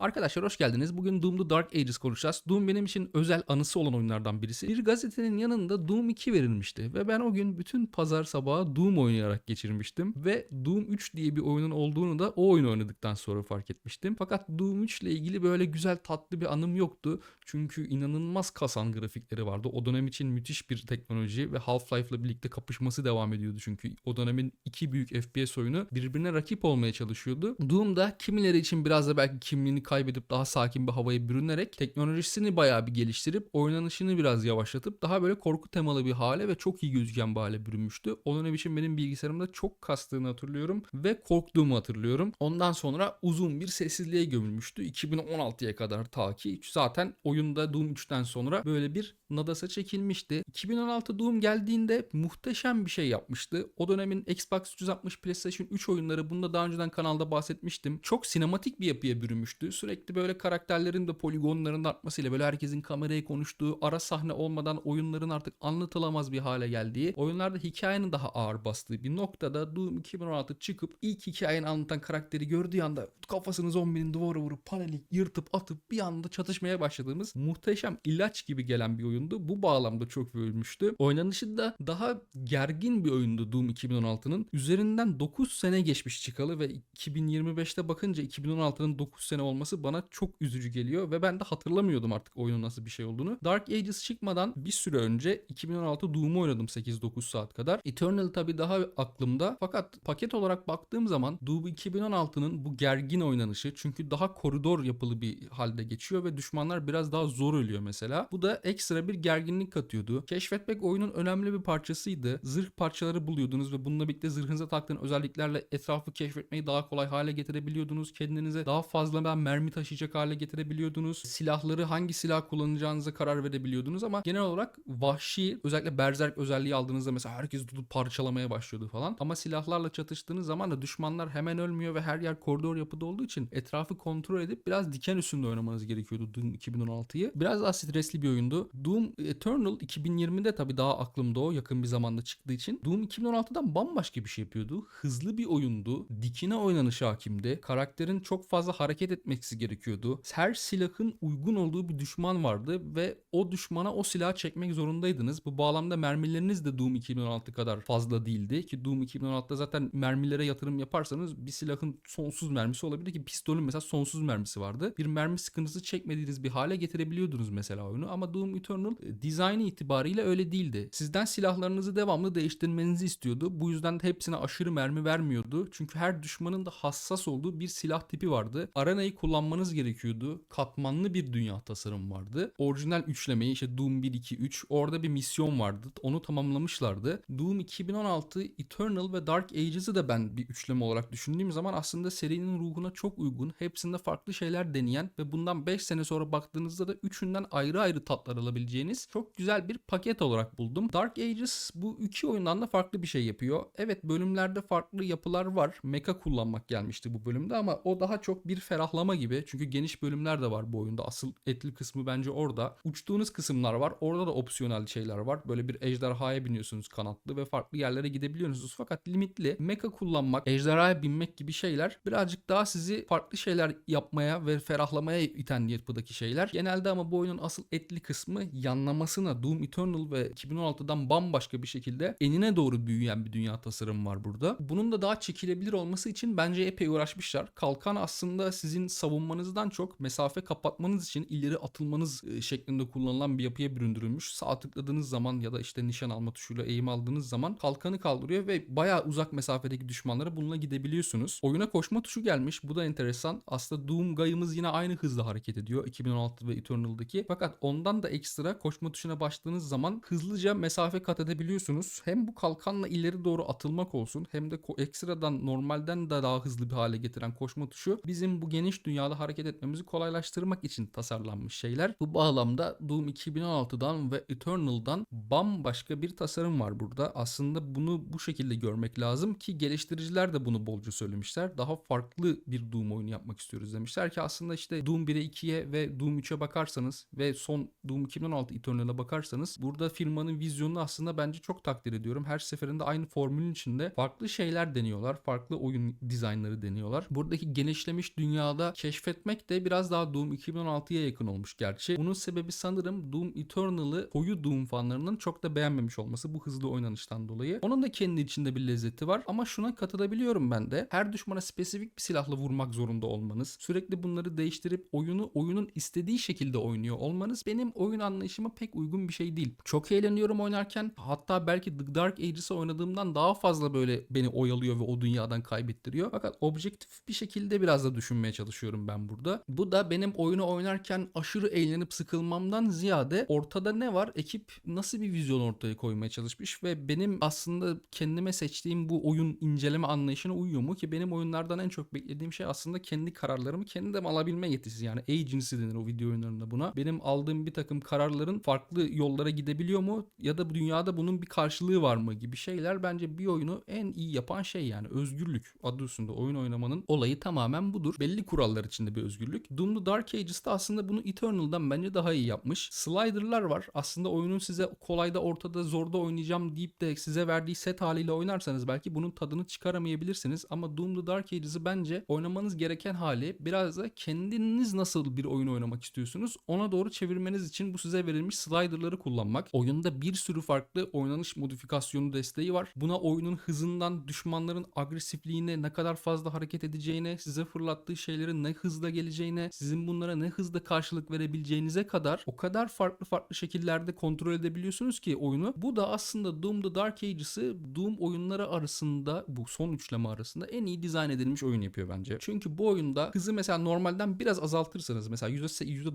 Arkadaşlar hoş geldiniz. Bugün Doom'da Dark Ages konuşacağız. Doom benim için özel anısı olan oyunlardan birisi. Bir gazetenin yanında Doom 2 verilmişti ve ben o gün bütün pazar sabahı Doom oynayarak geçirmiştim ve Doom 3 diye bir oyunun olduğunu da o oyunu oynadıktan sonra fark etmiştim. Fakat Doom 3 ile ilgili böyle güzel tatlı bir anım yoktu. Çünkü inanılmaz kasan grafikleri vardı. O dönem için müthiş bir teknoloji ve Half-Life ile birlikte kapışması devam ediyordu çünkü o dönemin iki büyük FPS oyunu birbirine rakip olmaya çalışıyordu. Doom da kimileri için biraz da belki kimliğini kaybedip daha sakin bir havaya bürünerek teknolojisini bayağı bir geliştirip oynanışını biraz yavaşlatıp daha böyle korku temalı bir hale ve çok iyi gözüken bir hale bürünmüştü. O dönem için benim bilgisayarımda çok kastığını hatırlıyorum ve korktuğumu hatırlıyorum. Ondan sonra uzun bir sessizliğe gömülmüştü. 2016'ya kadar ta ki zaten oyunda Doom 3'ten sonra böyle bir nadasa çekilmişti. 2016 Doom geldiğinde muhteşem bir şey yapmıştı. O dönemin Xbox 360 PlayStation 3 oyunları bunda daha önceden kanalda bahsetmiştim. Çok sinematik bir yapıya bürünmüştü. Sürekli böyle karakterlerin de poligonların artmasıyla böyle herkesin kameraya konuştuğu, ara sahne olmadan oyunların artık anlatılamaz bir hale geldiği, oyunlarda hikayenin daha ağır bastığı bir noktada Doom 2016 çıkıp ilk hikayeni anlatan karakteri gördüğü anda kafasını zombinin duvara vurup paneli yırtıp atıp bir anda çatışmaya başladığımız muhteşem ilaç gibi gelen bir oyundu. Bu bağlamda çok övülmüştü. Oynanışı da daha gergin bir oyundu Doom 2016'nın. Üzerinden 9 sene geçmiş çıkalı ve 2025'te bakınca 2016'nın 9 sene olması bana çok üzücü geliyor ve ben de hatırlamıyordum artık oyunun nasıl bir şey olduğunu. Dark Ages çıkmadan bir süre önce 2016 Doom'u oynadım 8-9 saat kadar. Eternal tabii daha aklımda fakat paket olarak baktığım zaman Doom 2016'nın bu gergin oynanışı çünkü daha koridor yapılı bir halde geçiyor ve düşmanlar biraz daha zor ölüyor mesela. Bu da ekstra bir gerginlik katıyordu. Keşfetmek oyunun önemli bir parçasıydı. Zırh parçaları buluyordunuz ve bununla birlikte zırhınıza taktığın özelliklerle etrafı keşfetmeyi daha kolay hale getirebiliyordunuz. Kendinize daha fazla ben mermi taşıyacak hale getirebiliyordunuz. Silahları hangi silah kullanacağınıza karar verebiliyordunuz ama genel olarak vahşi özellikle berzerk özelliği aldığınızda mesela herkes tutup parçalamaya başlıyordu falan. Ama silahlarla çatıştığınız zaman da düşmanlar hemen ölmüyor ve her yer koridor yapıda olduğu için etrafı kontrol edip biraz diken üstünde oynamanız gerekiyordu 2016 6'yı. Biraz daha stresli bir oyundu. Doom Eternal 2020'de tabii daha aklımda o yakın bir zamanda çıktığı için. Doom 2016'dan bambaşka bir şey yapıyordu. Hızlı bir oyundu. Dikine oynanışı hakimdi. Karakterin çok fazla hareket etmesi gerekiyordu. Her silahın uygun olduğu bir düşman vardı ve o düşmana o silahı çekmek zorundaydınız. Bu bağlamda mermileriniz de Doom 2016 kadar fazla değildi ki Doom 2016'da zaten mermilere yatırım yaparsanız bir silahın sonsuz mermisi olabilir ki pistolün mesela sonsuz mermisi vardı. Bir mermi sıkıntısı çekmediğiniz bir hale getirdi getirebiliyordunuz mesela oyunu ama Doom Eternal e, dizaynı itibariyle öyle değildi. Sizden silahlarınızı devamlı değiştirmenizi istiyordu. Bu yüzden de hepsine aşırı mermi vermiyordu. Çünkü her düşmanın da hassas olduğu bir silah tipi vardı. Arenayı kullanmanız gerekiyordu. Katmanlı bir dünya tasarım vardı. Orijinal üçlemeyi işte Doom 1, 2, 3 orada bir misyon vardı. Onu tamamlamışlardı. Doom 2016, Eternal ve Dark Ages'ı da ben bir üçleme olarak düşündüğüm zaman aslında serinin ruhuna çok uygun. Hepsinde farklı şeyler deneyen ve bundan 5 sene sonra baktığınızda da üçünden ayrı ayrı tatlar alabileceğiniz çok güzel bir paket olarak buldum. Dark Ages bu iki oyundan da farklı bir şey yapıyor. Evet bölümlerde farklı yapılar var. Mecha kullanmak gelmişti bu bölümde ama o daha çok bir ferahlama gibi. Çünkü geniş bölümler de var bu oyunda. Asıl etli kısmı bence orada. Uçtuğunuz kısımlar var. Orada da opsiyonel şeyler var. Böyle bir ejderhaya biniyorsunuz kanatlı ve farklı yerlere gidebiliyorsunuz. Fakat limitli mecha kullanmak, ejderhaya binmek gibi şeyler birazcık daha sizi farklı şeyler yapmaya ve ferahlamaya iten yapıdaki şeyler. Genelde ama bu oyunun asıl etli kısmı yanlamasına Doom Eternal ve 2016'dan bambaşka bir şekilde enine doğru büyüyen bir dünya tasarımı var burada. Bunun da daha çekilebilir olması için bence epey uğraşmışlar. Kalkan aslında sizin savunmanızdan çok mesafe kapatmanız için ileri atılmanız e, şeklinde kullanılan bir yapıya büründürülmüş. Sağ tıkladığınız zaman ya da işte nişan alma tuşuyla eğim aldığınız zaman kalkanı kaldırıyor ve bayağı uzak mesafedeki düşmanlara bununla gidebiliyorsunuz. Oyuna koşma tuşu gelmiş. Bu da enteresan. Aslında Doom Guy'ımız yine aynı hızla hareket ediyor 2016 ve Eternal'daki. Fakat ondan da ekstra koşma tuşuna bastığınız zaman hızlıca mesafe kat edebiliyorsunuz. Hem bu kalkanla ileri doğru atılmak olsun hem de ekstradan normalden de daha hızlı bir hale getiren koşma tuşu bizim bu geniş dünyada hareket etmemizi kolaylaştırmak için tasarlanmış şeyler. Bu bağlamda Doom 2016'dan ve Eternal'dan bambaşka bir tasarım var burada. Aslında bunu bu şekilde görmek lazım ki geliştiriciler de bunu bolca söylemişler. Daha farklı bir Doom oyunu yapmak istiyoruz demişler ki aslında işte Doom 1'e 2'ye ve Doom 3'e bakarsanız ve son Doom 2016 Eternal'a bakarsanız burada firmanın vizyonunu aslında bence çok takdir ediyorum. Her seferinde aynı formülün içinde farklı şeyler deniyorlar. Farklı oyun dizaynları deniyorlar. Buradaki genişlemiş dünyada keşfetmek de biraz daha Doom 2016'ya yakın olmuş gerçi. Bunun sebebi sanırım Doom Eternal'ı koyu Doom fanlarının çok da beğenmemiş olması bu hızlı oynanıştan dolayı. Onun da kendi içinde bir lezzeti var ama şuna katılabiliyorum ben de. Her düşmana spesifik bir silahla vurmak zorunda olmanız, sürekli bunları değiştirip oyunu oyunun istediği şekilde oynuyor olmanız benim oyun anlayışıma pek uygun bir şey değil. Çok eğleniyorum oynarken. Hatta belki The Dark Ages'ı oynadığımdan daha fazla böyle beni oyalıyor ve o dünyadan kaybettiriyor. Fakat objektif bir şekilde biraz da düşünmeye çalışıyorum ben burada. Bu da benim oyunu oynarken aşırı eğlenip sıkılmamdan ziyade ortada ne var? Ekip nasıl bir vizyon ortaya koymaya çalışmış ve benim aslında kendime seçtiğim bu oyun inceleme anlayışına uyuyor mu ki benim oyunlardan en çok beklediğim şey aslında kendi kararlarımı kendim alabilme yetisi yani agency denir o video oyunlarında buna. Benim aldığım bir takım kararların farklı yollara gidebiliyor mu ya da bu dünyada bunun bir karşılığı var mı gibi şeyler bence bir oyunu en iyi yapan şey yani özgürlük adı üstünde oyun oynamanın olayı tamamen budur. Belli kurallar içinde bir özgürlük. Doom The Dark Ages'ta aslında bunu Eternal'dan bence daha iyi yapmış. Slider'lar var. Aslında oyunun size kolayda ortada zorda oynayacağım deyip de size verdiği set haliyle oynarsanız belki bunun tadını çıkaramayabilirsiniz ama Doom The Dark Ages'ı bence oynamanız gereken hali biraz da kendiniz nasıl bir oyun oynamak istiyorsunuz ona doğru çevirmeniz için bu size verilmiş slider'ları kullanmak. Oyunda bir sürü farklı oynanış modifikasyonu desteği var. Buna oyunun hızından, düşmanların agresifliğine, ne kadar fazla hareket edeceğine, size fırlattığı şeylerin ne hızda geleceğine, sizin bunlara ne hızda karşılık verebileceğinize kadar o kadar farklı farklı şekillerde kontrol edebiliyorsunuz ki oyunu. Bu da aslında Doom The Dark Ages'ı Doom oyunları arasında bu son üçleme arasında en iyi dizayn edilmiş oyun yapıyor bence. Çünkü bu oyunda hızı mesela normalden biraz azaltırsanız mesela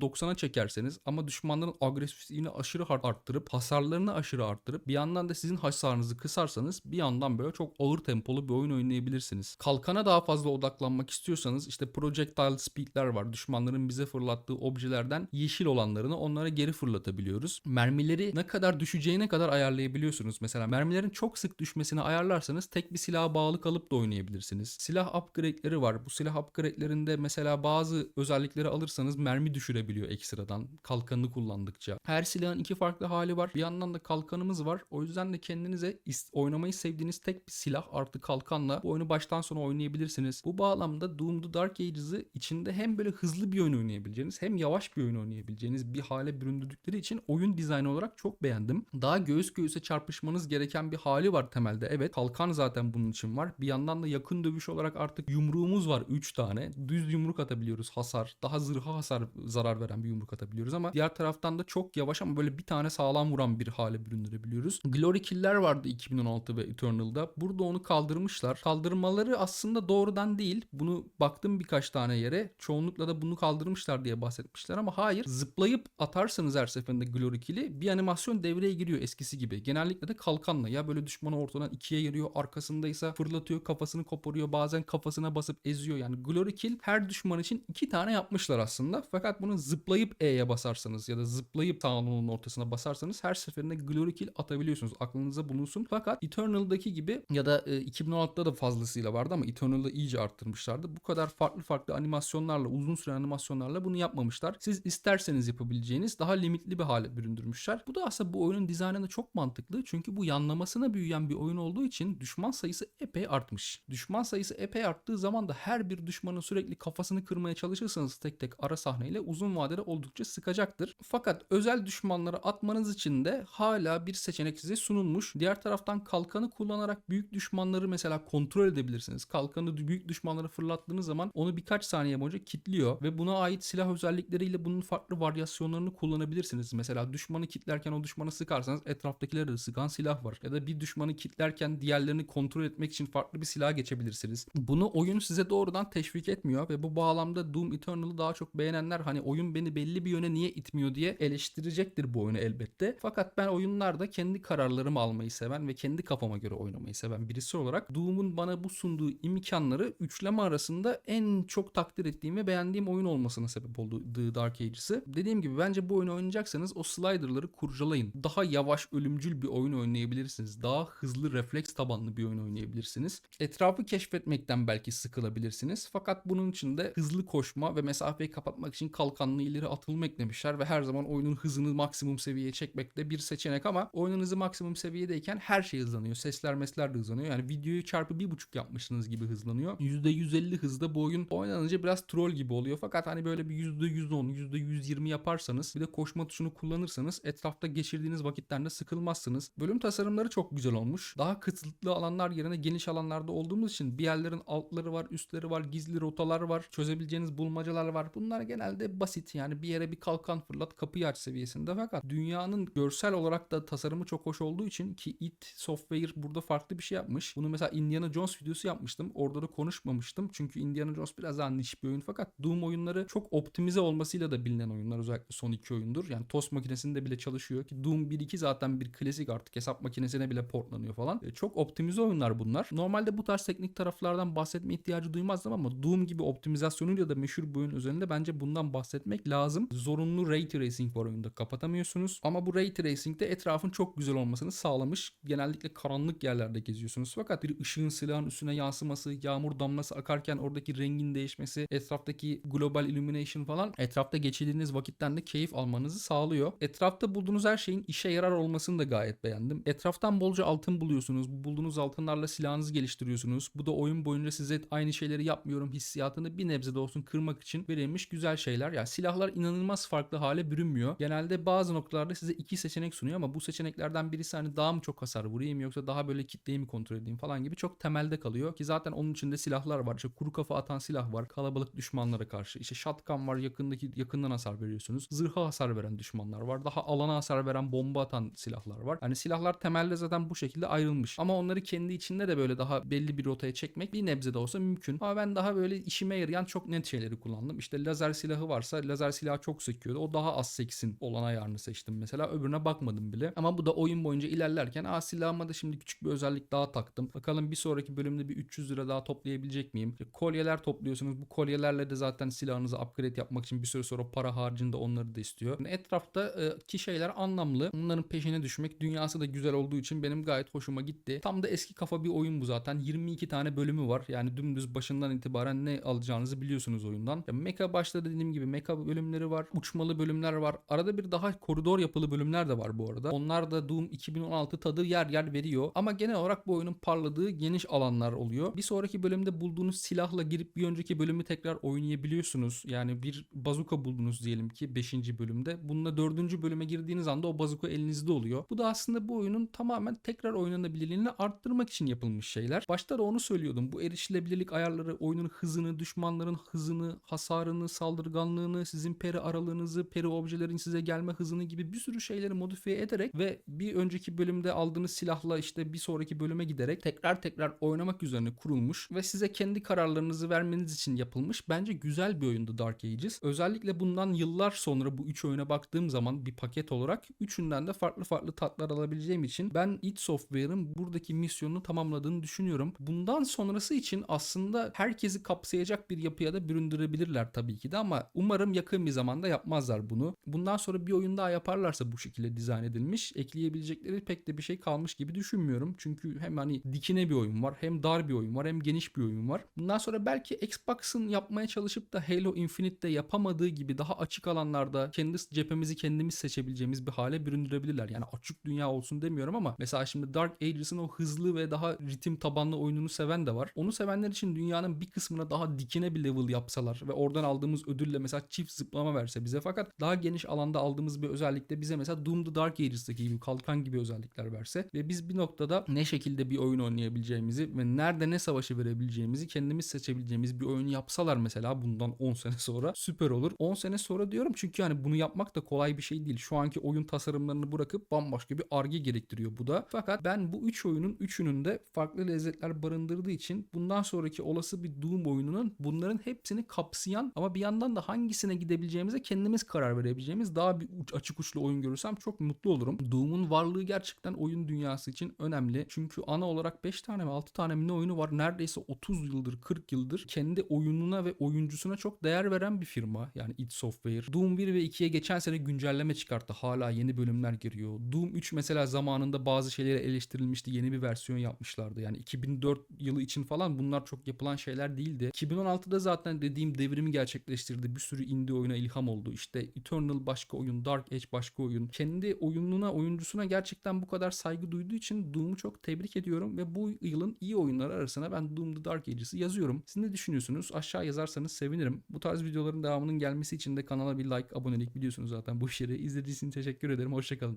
%90'a çekerseniz ama düşmanların agresifliğini aşırı arttırıp hasarlarını aşırı arttırıp bir yandan da sizin hasarınızı kısarsanız bir yandan böyle çok ağır tempolu bir oyun oynayabilirsiniz. Kalkana daha fazla odaklanmak istiyorsanız işte projectile speed'ler var. Düşmanların bize fırlattığı objelerden yeşil olanlarını onlara geri fırlatabiliyoruz. Mermileri ne kadar düşeceğine kadar ayarlayabiliyorsunuz. Mesela mermilerin çok sık düşmesini ayarlarsanız tek bir silaha bağlı kalıp da oynayabilirsiniz. Silah upgrade'leri var. Bu silah upgrade'lerinde mesela bazı özellikleri alırsanız mermi düşürebiliyor ekstradan kalkanını kullandıkça. Her silahın iki farklı hali var. Bir yandan da kalkanımız var. O yüzden de kendinize oynamayı sevdiğiniz tek bir silah artı kalkanla bu oyunu baştan sona oynayabilirsiniz. Bu bağlamda Doom The Dark Ages'ı içinde hem böyle hızlı bir oyun oynayabileceğiniz hem yavaş bir oyun oynayabileceğiniz bir hale büründürdükleri için oyun dizaynı olarak çok beğendim. Daha göğüs göğüse çarpışmanız gereken bir hali var temelde. Evet kalkan zaten bunun için var. Bir yandan da yakın dövüş olarak artık yumruğumuz var 3 tane. Düz yumruk atabiliyoruz hasar. Daha zırha hasar zarar veren bir yumruk atabiliyoruz ama diğer taraftan da çok yavaş ama böyle bir tane sağlam vuran bir hale büründürebiliyoruz. Glory Kill'ler vardı 2016 ve Eternal'da. Burada onu kaldırmışlar. Kaldırmaları aslında doğrudan değil. Bunu baktım birkaç tane yere. Çoğunlukla da bunu kaldırmışlar diye bahsetmişler ama hayır. Zıplayıp atarsanız her seferinde Glory Kill'i bir animasyon devreye giriyor eskisi gibi. Genellikle de kalkanla ya böyle düşmanı ortadan ikiye yarıyor. Arkasındaysa fırlatıyor kafasını koparıyor. Bazen kafasına basıp eziyor. Yani Glory Kill her düşman için iki tane yapmışlar aslında. Fakat bunu zıplayıp E'ye basarsanız ya da zıplayıp sağının ortasına basarsanız her seferinde Glory Kill atabiliyorsunuz. Aklınıza bulunsun. Fakat Eternal'daki gibi ya da e, 2016'da da fazlasıyla vardı ama Eternal'da iyice arttırmışlardı. Bu kadar farklı farklı animasyonlarla, uzun süren animasyonlarla bunu yapmamışlar. Siz isterseniz yapabileceğiniz daha limitli bir hale büründürmüşler. Bu da aslında bu oyunun dizaynında çok mantıklı. Çünkü bu yanlamasına büyüyen bir oyun olduğu için düşman sayısı epey artmış. Düşman sayısı epey arttığı zaman da her bir düşmanın sürekli kafasını kırmaya çalışırsanız tek tek ara sahneyle uzun vadede oldukça sıkacaktır. Fakat özel düşmanları atmanız için de hala bir seçenek size sunulmuş. Diğer taraftan kalkanı kullanarak büyük düşmanları mesela kontrol edebilirsiniz. Kalkanı büyük düşmanlara fırlattığınız zaman onu birkaç saniye boyunca kilitliyor ve buna ait silah özellikleriyle bunun farklı varyasyonlarını kullanabilirsiniz. Mesela düşmanı kilitlerken o düşmanı sıkarsanız etraftakileri de sıkan silah var. Ya da bir düşmanı kilitlerken diğerlerini kontrol etmek için farklı bir silah geçebilirsiniz. Bunu oyun size doğrudan teşvik etmiyor ve bu bağlamda Doom Eternal'ı daha çok beğenenler hani oyun beni belli bir yöne niye itmiyor diye eleştirecektir bu oyunu elbette. Fakat ben oyunlarda kendi kararlarımı almayı seven ve kendi kafama göre oynamayı seven birisi olarak Doom'un bana bu sunduğu imkanları üçleme arasında en çok takdir ettiğim ve beğendiğim oyun olmasına sebep oldu The Dark Ages'ı. Dediğim gibi bence bu oyunu oynayacaksanız o slider'ları kurcalayın. Daha yavaş ölümcül bir oyun oynayabilirsiniz. Daha hızlı refleks tabanlı bir oyun oynayabilirsiniz. Etrafı keşfetmekten belki sıkılabilirsiniz. Fakat bunun için de hızlı koşma ve mesafeyi kapatmak için kalkanlı ileri atılma eklemişler ve her zaman oyunun hızını maksimum seviyeye çekmek de bir seçenek ama oyunun hızı maksimum seviyedeyken her şey hızlanıyor. Sesler mesler de hızlanıyor. Yani videoyu çarpı bir buçuk yapmışsınız gibi hızlanıyor. %150 hızda bu oyun oynanınca biraz troll gibi oluyor. Fakat hani böyle bir %110, %120 yaparsanız bir de koşma tuşunu kullanırsanız etrafta geçirdiğiniz vakitten de sıkılmazsınız. Bölüm tasarımları çok güzel olmuş. Daha kısıtlı alanlar yerine geniş alanlarda olduğumuz için bir yerlerin altları var, üstleri var, gizli rotalar var, çözebileceğiniz bulmacalar var. Bunlar genelde basit yani bir yere bir kalkan fırlat kapıyı aç seviyesinde fakat dünyanın görsel olarak da tasarımı çok hoş olduğu için ki it Software burada farklı bir şey yapmış. Bunu mesela Indiana Jones videosu yapmıştım. Orada da konuşmamıştım. Çünkü Indiana Jones biraz daha niş bir oyun fakat Doom oyunları çok optimize olmasıyla da bilinen oyunlar özellikle son iki oyundur. Yani tost makinesinde bile çalışıyor ki Doom 1-2 zaten bir klasik artık hesap makinesine bile portlanıyor falan. E, Çok optimize oyunlar bunlar. Normalde bu tarz teknik taraflardan bahsetme ihtiyacı duymazdım ama Doom gibi optimizasyonuyla da meşhur bir oyun üzerinde bence bundan bahsetmek lazım. Zorunlu Ray Tracing var oyunda kapatamıyorsunuz. Ama bu Ray Tracing'de etrafın çok güzel olmasını sağlamış. Genellikle karanlık yerlerde geziyorsunuz. Fakat bir ışığın silahın üstüne yansıması, yağmur damlası akarken oradaki rengin değişmesi, etraftaki global illumination falan etrafta geçirdiğiniz vakitten de keyif almanızı sağlıyor. Etrafta bulduğunuz her şeyin işe yarar olmasını da gayet beğendim. Etraftan bolca altın buluyorsunuz. Bu bulduğunuz altınlarla silahınızı geliştiriyorsunuz. Bu da oyun boyunca size aynı şeyleri yapmıyorum hissiyatını bir nebze de olsun kırmak için verilmiş güzel şeyler. Yani silahlar inanılmaz farklı hale bürünmüyor. Genelde bazı noktalarda size iki seçenek sunuyor ama bu seçeneklerden birisi hani daha mı çok hasar vurayım yoksa daha böyle kitleyi mi kontrol edeyim falan gibi çok temelde kalıyor ki zaten onun içinde silahlar var. İşte kuru kafa atan silah var. Kalabalık düşmanlara karşı. İşte shotgun var. Yakındaki yakından hasar veriyorsunuz. Zırha hasar veren düşmanlar var. Daha alana hasar veren bomba atan silahlar var. Hani silahlar temelde zaten bu şekilde ayrılmış. Ama onları kendi içinde de böyle daha belli bir rotaya çekmek bir nebze de olsa mümkün. Ama ben daha böyle işime yarayan çok net şeyleri kullandım. İşte lazer silahı varsa lazer silahı çok sekiyordu. O daha az seksin olan ayarını seçtim mesela. Öbürüne bakmadım bile. Ama bu da oyun boyunca ilerlerken aa silahıma da şimdi küçük bir özellik daha taktım. Bakalım bir sonraki bölümde bir 300 lira daha toplayabilecek miyim? İşte kolyeler topluyorsunuz. Bu kolyelerle de zaten silahınızı upgrade yapmak için bir süre sonra para harcında onları da istiyor. Yani etrafta e, şeyler anlamlı. Bunların peşine düşmek dünyası da güzel olduğu için benim gayet hoşuma gitti. Tam da eski kafa bir oyun bu zaten. 22 tane bölümü var. Yani dümdüz başından itibaren ne alacağınızı biliyorsunuz oyundan. Ya Mecha başta dediğim gibi mecha bölümleri var. Uçmalı bölümler var. Arada bir daha koridor yapılı bölümler de var bu arada. Onlar da Doom 2016 tadı yer yer veriyor. Ama genel olarak bu oyunun parladığı geniş alanlar oluyor. Bir sonraki bölümde bulduğunuz silahla girip bir önceki bölümü tekrar oynayabiliyorsunuz. Yani bir bazuka buldunuz diyelim ki 5. bölümde. Bununla 4. bölüme girdiğiniz anda o bazuka elinizde oluyor. Bu da aslında bu oyunun tamamen tekrar oynanabilirliğini arttırmak için yapılmış şeyler. Başta da onu söylüyordum. Bu erişilebilirlik ayarları oyunun hızını, düşmanların hızını, hasarını, saldırganlığını, sizin peri aralığınızı, peri objelerin size gelme hızını gibi bir sürü şeyleri modifiye ederek ve bir önceki bölümde aldığınız silahla işte bir sonraki bölüme giderek tekrar tekrar oynamak üzerine kurulmuş ve size kendi kararlarınızı vermeniz için yapılmış. Bence güzel bir oyundu Dark Ages. Özellikle bundan yıllar sonra bu üç oyuna baktığım zaman bir paket olarak üçünden de farklı farklı tatlar alabileceğim için ben id Software'ın buradaki misyonunu tamamladığını düşünüyorum. Bundan sonrası için aslında herkesi kapsayacak bir yapıya da büründürebilirler tabii ki de ama umarım yakın bir zamanda yapmazlar bunu. Bundan sonra bir oyun daha yaparlarsa bu şekilde dizayn edilmiş ekleyebilecekleri pek de bir şey kalmış gibi düşünmüyorum. Çünkü hem hani dikine bir oyun var hem dar bir oyun var hem geniş bir oyun var. Bundan sonra belki Xbox'ın yapmaya çalışıp da Halo Infinite'de yapamadığı gibi daha açık alanlarda kendi cephemizi kendimiz seçebileceğimiz bir hale büründürebilirler. Yani açık dünya olsun demiyorum ama mesela şimdi Dark Ages'ın o hızlı ve daha ritim tabanlı oyununu seven de var. Onu sevenler için dünyanın bir kısmına daha dikine bir level yapsalar ve oradan aldığımız ödülle mesela çift zıplama verse bize fakat daha geniş alanda aldığımız bir özellikle bize mesela Doom the Dark Ages'taki gibi kalkan gibi özellikler verse ve biz bir noktada ne şekilde bir oyun oynayabileceğimizi ve nerede ne savaşı verebileceğimizi kendimiz seçebileceğimiz bir oyun yapsalar mesela bundan 10 sene sonra süper olur. 10 sene sonra diyorum çünkü yani bunu yapmak da kolay bir şey değil. Şu anki oyun tasarımlarını bırakıp bambaşka bir arge gerektiriyor bu da. Fakat ben bu 3 oyunun üçünün de farklı lezzetler barındırdığı için bundan sonraki olası bir Doom oyununun bunların hepsini kapsayan ama bir yandan da hangisine gidebileceğimize kendimiz karar verebileceğimiz daha bir uç, açık uçlu oyun görürsem çok mutlu olurum. Doom'un varlığı gerçekten oyun dünyası için önemli. Çünkü ana olarak 5 tane mi 6 tane mi oyunu var neredeyse 30 yıldır 40 yıldır kendi oyununa ve oyuncusuna çok değer veren bir firma. Yani id Software. Doom 1 ve 2'ye geçen sene güncelleme çıkarttı. Hala yeni bölümler giriyor. Doom 3 mesela zamanında bazı şeyleri eleştirilmişti. Yeni bir versiyon yapmışlardı. Yani 2004 yılı için falan bunlar çok yapılan şeyler değildi. 2016'da zaten dediğim devrimi gerçekleştirdi. Bir sürü indie oyuna ilham oldu. İşte Eternal başka oyun, Dark Age başka oyun. Kendi oyununa, oyuncusuna gerçekten bu kadar saygı duyduğu için Doom'u çok tebrik ediyorum ve bu yılın iyi oyunları arasına ben Doom the Dark Ages'ı yazıyorum. Siz ne düşünüyorsunuz? Aşağı yazarsanız sevinirim. Bu tarz videoların devamının gelmesi için de kanala bir like, abonelik biliyorsunuz zaten bu işleri. İzlediğiniz için teşekkür ederim. Hoşçakalın.